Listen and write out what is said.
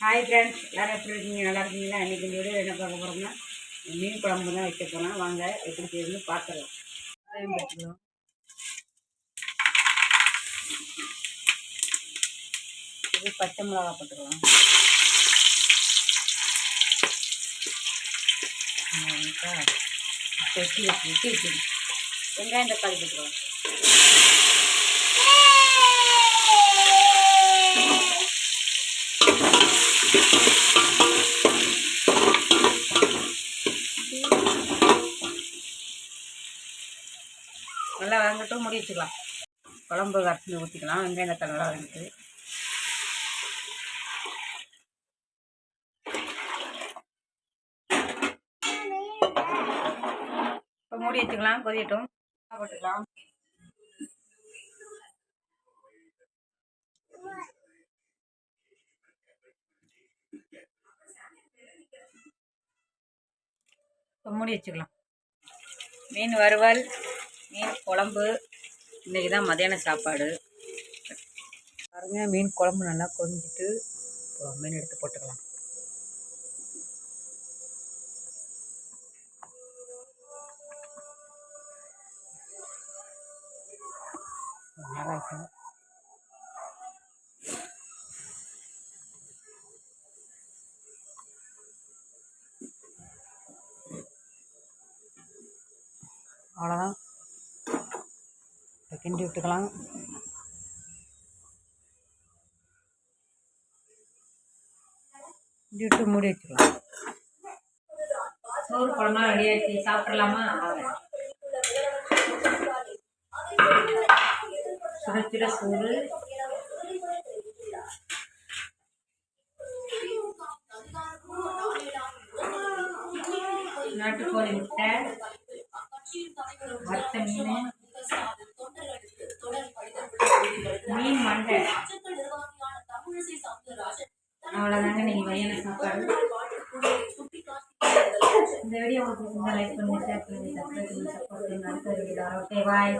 Hi friends எல்லோரும் எப்படி இருக்கீங்க? நல்லா இருக்கீங்களா? இன்றைக்கி இந்த வீடியோ என்ன பார்க்க போகிறோம்னா மீன் குழம்பு தான் வைக்க போகிறோம் வாங்க எப்படி செய்யணும்னு பார்த்துக்கலாம் வெங்காயம் போட்டுக்கலாம் இது பச்சை மிளகா போட்டுக்கலாம். வெட்டி வச்சு. வெங்காயம் தக்காளி போட்டுக்கலாம். நல்லா வதங்கட்டும் முடி வச்சுக்கலாம் குழம்பு கரைச்சி ஊற்றிக்கலாம் வெங்காயம் தக்காளி நல்லா வதங்கிட்டு இப்போ மூடி வச்சுக்கலாம். கொதியட்டும் போட்டுக்கலாம். இப்போ மூடி வச்சுக்கலாம். மீன் வறுவல். மீன் குழம்பு. இன்றைக்கி தான் மதியான சாப்பாடு. பாருங்க மீன் குழம்பு நல்லா கொஞ்சிட்டு இப்போ மீன் எடுத்து போட்டுக்கலாம். நல்லா அவ்வளோதான் கிண்டி விட்டுக்கலாம். கிண்டி விட்டு மூடி வச்சுக்கலாம் சோறு குழம்பா ரெடி ஆயிடுச்சு. சாப்பிட்றலாமா சுட சோறு. நாட்டுக்கோழி முட்டை. வத்த மீன். மீன் மண்டை. அவ்வளோதாங்க நீங்கள் மதியான சாப்பாடு இந்த வீடியோ உங்களுக்கு லைக் பண்ணி ஷேர் பண்ணி சப்ஸ்கிரைப் பண்ணி சப்போர்ட் பண்ணி அடுத்த வீடியோ ஓகே பாய்